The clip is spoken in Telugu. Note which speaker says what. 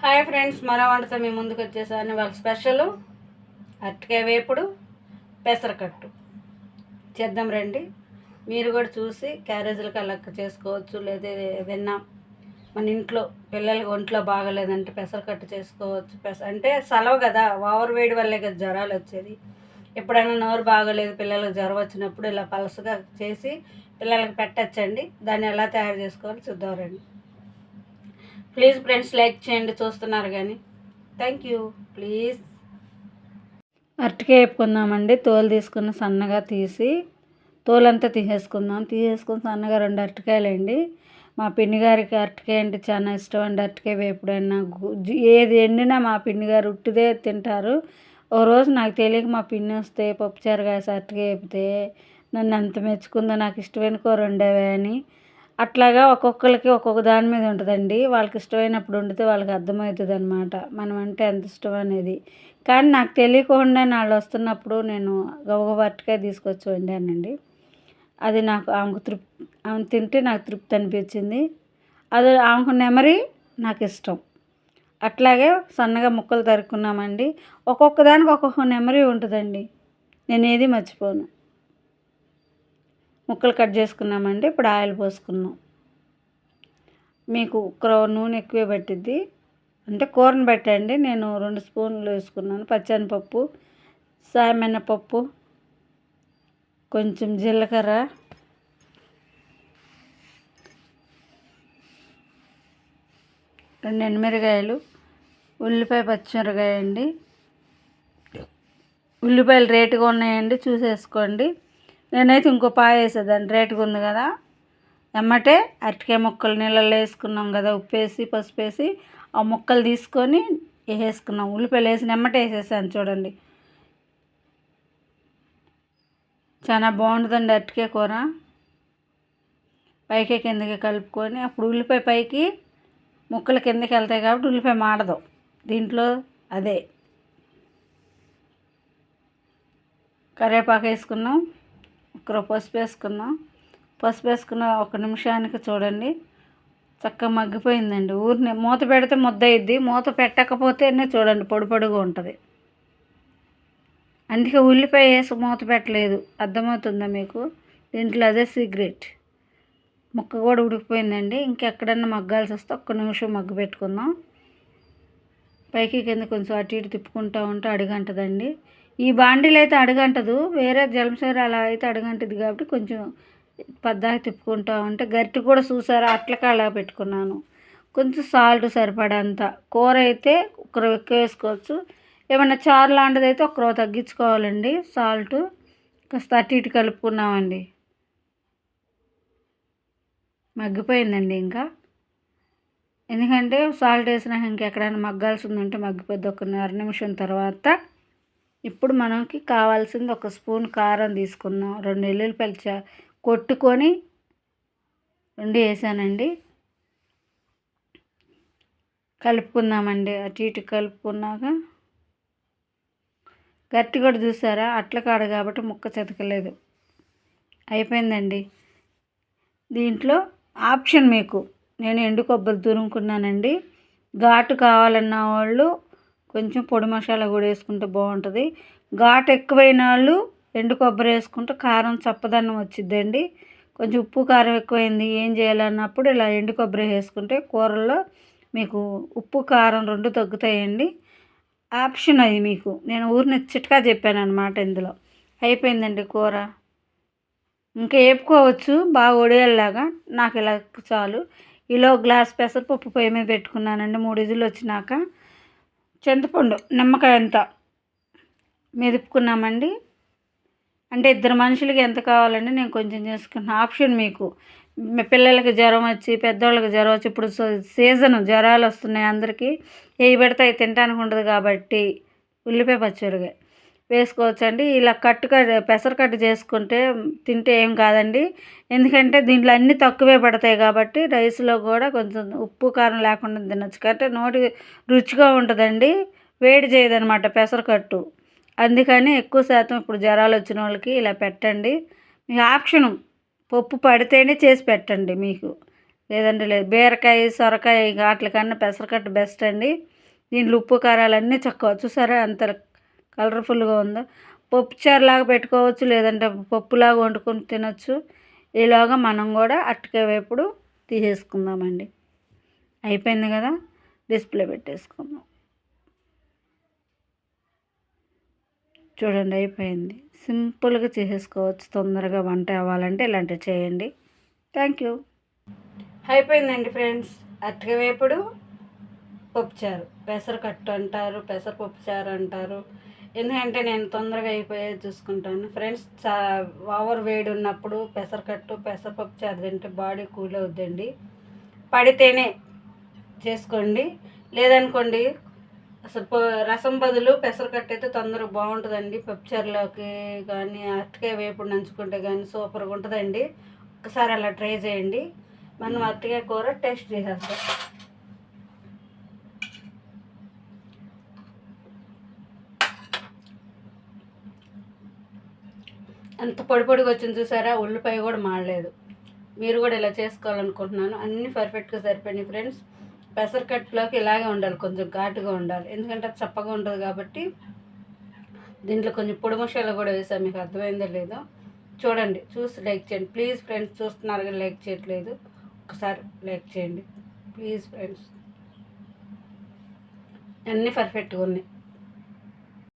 Speaker 1: హాయ్ ఫ్రెండ్స్ మరో వంటతో మీ ముందుకు వచ్చేసాను. వాళ్ళ స్పెషల్ అరటికాయ వేపుడు పెసరకట్టు. చేద్దాం రండి. మీరు కూడా చూసి క్యారేజీలకు అలా చేసుకోవచ్చు లేదా ఏదైనా మన ఇంట్లో పిల్లలకి ఒంట్లో బాగలేదంటే పెసరకట్టు చేసుకోవచ్చు. పెస అంటే సెలవు కదా ఓవర్ వేడి వల్లే కదా జ్వరాలు వచ్చేది. ఎప్పుడైనా నోరు బాగలేదు పిల్లలకు జ్వరం వచ్చినప్పుడు ఇలా పలసగా చేసి పిల్లలకి పెట్టచ్చండి. దాన్ని ఎలా తయారు చేసుకోవాలో చూద్దాం రండి. ప్లీజ్ ఫ్రెండ్స్ లైక్ చేయండి చూస్తున్నారు కానీ. థ్యాంక్ యూ ప్లీజ్ అరటికాయ వేపుకుందామండి. తోలు తీసుకుని సన్నగా తీసి తోలంతా తీసేసుకుందాం. తీసేసుకుని సన్నగా రెండు అరటికాయలు అండి మా పిన్ని గారికి అరటికాయ అంటే చాలా ఇష్టం అండి. అరటికాయ వేపుడైనా ఏది ఎండినా మా పిన్ని గారు ఉట్టిదే తింటారు. ఓ రోజు నాకు తెలియక మా పిన్ని వస్తే పప్పుచారు కాసి అరటికాయ వేపితే నన్ను అంత మెచ్చుకుందో నాకు ఇష్టమైన కూర ఉండేవే అని అట్లాగా ఒక్కొక్కరికి ఒక్కొక్క దాని మీద ఉంటుందండి. వాళ్ళకి ఇష్టమైనప్పుడు వండితే వాళ్ళకి అర్థమవుతుంది అనమాట మనం అంటే ఎంత ఇష్టం అనేది. కానీ నాకు తెలియకుండా వాళ్ళు వస్తున్నప్పుడు నేను గబగబా అరటికాయ తీసుకొచ్చి వండానండి. అది నాకు ఆమెకు తృప్తి ఆమె తింటే నాకు తృప్తి అనిపించింది. అది ఆమెకు నెమరి నాకు ఇష్టం. అట్లాగే సన్నగా ముక్కలు తరుక్కున్నామండి. ఒక్కొక్క దానికి ఒక్కొక్క నెమరి ఉంటుందండి. నేను ఏది మర్చిపోను. ముక్కలు కట్ చేసుకున్నామండి. ఇప్పుడు ఆయిల్ పోసుకున్నాం. మీకు ఒక నూనె ఎక్కువే పట్టిద్ది. అంటే కూరని పెట్టండి నేను రెండు స్పూన్లు వేసుకున్నాను. పచ్చనిపప్పు సాయమినపప్పు కొంచెం జీలకర్ర. రెండు ఎండుమిరకాయలు ఉల్లిపాయ పచ్చిమిరకాయ అండి. ఉల్లిపాయలు రేటుగా ఉన్నాయండి. చూసేసుకోండి. నేనైతే ఇంకో పాయ వేసేదాన్ని రేటుగా ఉంది కదా. ఎమ్మటే అరటికాయ ముక్కలు నీళ్ళల్లో వేసుకున్నాం కదా ఉప్పు వేసి పసుపు వేసి ఆ ముక్కలు తీసుకొని వేసేసుకున్నాం. ఉల్లిపాయలు వేసి ఎమ్మటే వేసేసాను చూడండి. చాలా బాగుంటుందండి అరటికాయ కూర. పైకి కిందకి కలుపుకొని అప్పుడు ఉల్లిపాయ పైకి ముక్కలు కిందకి వెళ్తాయి కాబట్టి ఉల్లిపాయ మాడదు. దీంట్లో అదే. కరివేపాకు వేసుకున్నాం. ఇక్కడ పసుపు వేసుకున్నాం. పసుపు వేసుకున్న ఒక నిమిషానికి చూడండి. చక్కగా మగ్గిపోయిందండి. ఊరిని మూత పెడితే ముద్ద అయ్యిద్ది మూత పెట్టకపోతేనే చూడండి పొడి పొడిగా ఉంటుంది. అందుకే ఉల్లిపాయ వేసి మూత పెట్టలేదు. అర్థమవుతుందా మీకు? దీంట్లో అదే సీక్రెట్ ముక్క కూడా ఉడికిపోయిందండి. ఇంకెక్కడన్నా మగ్గాల్సి వస్తే ఒక్క నిమిషం మగ్గు పెట్టుకుందాం. పైకి కింద కొంచెం అటు ఇటు తిప్పుకుంటూ ఉంటే అడుగంటదండి. ఈ బాండీలు అయితే అడగంటదు వేరే జలసీర అలా అయితే అడగంటుంది కాబట్టి కొంచెం పద్దాక తిప్పుకుంటా ఉంటే గరిటె కూడా చూసారా? అట్లకి అలా పెట్టుకున్నాను. కొంచెం సాల్ట్ సరిపడంత. కూర అయితే ఒకరు ఎక్కువ వేసుకోవచ్చు. ఏమైనా చారు లాంటిది అయితే ఒకరో తగ్గించుకోవాలండి. సాల్ట్ కాస్త అటు ఇటు కలుపుకున్నామండి. మగ్గిపోయిందండి ఇంకా. ఎందుకంటే సాల్ట్ వేసిన ఇంకెక్కడైనా మగ్గాల్సి ఉందంటే మగ్గిపోద్ది. ఒక అర నిమిషం తర్వాత ఇప్పుడు మనకి కావాల్సింది ఒక స్పూన్ కారం తీసుకున్నాం రెండు ఎల్లుల్లిపాయలు చ కొట్టుకొని రెండు వేసానండి. కలుపుకుందామండి. అటు ఇటు కలుపుకున్నాక గట్టి కూడా చూసారా? అట్ల కాడ కాబట్టి ముక్క చెతకలేదు. అయిపోయిందండి. దీంట్లో ఆప్షన్ మీకు. నేను ఎండు కొబ్బరి తురుముకున్నానండి. ఘాటు కావాలన్న వాళ్ళు కొంచెం పొడి మసాలా కూడా వేసుకుంటే బాగుంటుంది. ఘాటు ఎక్కువైన వాళ్ళు ఎండు కొబ్బరి వేసుకుంటే కారం చప్పదన్నం వచ్చిద్దండి. కొంచెం ఉప్పు కారం ఎక్కువైంది ఏం చేయాలన్నప్పుడు ఇలా ఎండు కొబ్బరి వేసుకుంటే కూరల్లో మీకు ఉప్పు కారం రెండు తగ్గుతాయండి. ఆప్షన్ అది మీకు. నేను ఊరిని చిట్కా చెప్పాను అనమాట ఇందులో. అయిపోయిందండి కూర. ఇంకా వేపుకోవచ్చు బాగా ఒడియాలాగా నాకు ఇలా చాలు. ఇలా గ్లాస్ పెసరపప్పు పొయ్యి మీద పెట్టుకున్నానండి. మూడు ఇజులు వచ్చినాక చింతపండు నిమ్మకాయ అంత మెదుపుకున్నామండి అంటే ఇద్దరు మనుషులకి ఎంత కావాలండి నేను కొంచెం చేసుకున్న ఆప్షన్ మీకు. పిల్లలకి జ్వరం వచ్చి పెద్దవాళ్ళకి జ్వరం వచ్చి ఇప్పుడు సీజన్ జ్వరాలు వస్తున్నాయి అందరికీ. ఏ పెడితే అవి తినడానికి ఉండదు కాబట్టి ఉల్లిపాయ పచ్చిమిరకాయ వేసుకోవచ్చండి. ఇలా కట్టు పెసరకట్టు చేసుకుంటే తింటే ఏం కాదండి. ఎందుకంటే దీంట్లో అన్నీ తక్కువే పడతాయి కాబట్టి రైస్లో కూడా కొంచెం ఉప్పు కారం లేకుండా తినచ్చు. కాబట్టి నోటి రుచిగా ఉంటుందండి. వేడి చేయదనమాట పెసరకట్టు అందుకని ఎక్కువ శాతం ఇప్పుడు జ్వరాలు వచ్చిన వాళ్ళకి ఇలా పెట్టండి. మీ ఆప్షను పప్పు పడితేనే చేసి పెట్టండి మీకు. లేదంటే లేదు. బీరకాయ సొరకాయ వాటికన్నా పెసరకట్టు బెస్ట్ అండి. దీంట్లో ఉప్పు కారాలన్నీ చక్కవ చూసారా? అంత కలర్ఫుల్గా ఉందో? పప్పు చారులాగా పెట్టుకోవచ్చు లేదంటే పప్పులాగా వండుకొని తినొచ్చు. ఈలోగా మనం కూడా అట్టకాయ వేపుడు తీసేసుకుందామండి. అయిపోయింది కదా? డిస్ప్లే పెట్టేసుకుందాం. చూడండి అయిపోయింది. సింపుల్గా చేసేసుకోవచ్చు. తొందరగా వంట అవ్వాలంటే ఇలాంటివి చేయండి. Thank you. అయిపోయిందండి ఫ్రెండ్స్. అట్టక వేపుడు పప్పుచారు. పెసరకట్టు అంటారు పెసరపప్పు చారు అంటారు. ఎందుకంటే నేను తొందరగా అయిపోయేది చూసుకుంటాను. ఫ్రెండ్స్ చా ఓవర్ వేడి ఉన్నప్పుడు పెసరకట్టు పెసరపప్పు చారు తింటే బాడీ కూల్ అవుద్దండి. పడితేనే చేసుకోండి. లేదనుకోండి అసలు రసం బదులు పెసరకట్టు అయితే తొందరగా బాగుంటుందండి. పప్పుచారులోకి కానీ అరటికాయ వేపుడు నంచుకుంటే కానీ సూపర్గా ఉంటుందండి. ఒకసారి అలా ట్రై చేయండి. మనం అరటికాయ కూర టేస్ట్ చేసేస్తాం. అంత పొడి పొడిగా వచ్చింది చూసారా? ఉల్లిపాయ కూడా మాడలేదు. మీరు కూడా ఇలా చేసుకోవాలనుకుంటున్నాను. అన్నీ పర్ఫెక్ట్గా సరిపోయినాయి ఫ్రెండ్స్ పెసరకట్లోకి ఇలాగే ఉండాలి. కొంచెం ఘాటుగా ఉండాలి. ఎందుకంటే అది చప్పగా ఉంటుంది కాబట్టి దీంట్లో కొంచెం పొడి మసాలా కూడా వేసాను. మీకు అర్థమైందో లేదో చూడండి. చూసి లైక్ చేయండి. ప్లీజ్ ఫ్రెండ్స్ చూస్తున్నారు కానీ లైక్ చేయట్లేదు. ఒకసారి లైక్ చేయండి. ప్లీజ్ ఫ్రెండ్స్ అన్నీ పర్ఫెక్ట్గా ఉన్నాయి.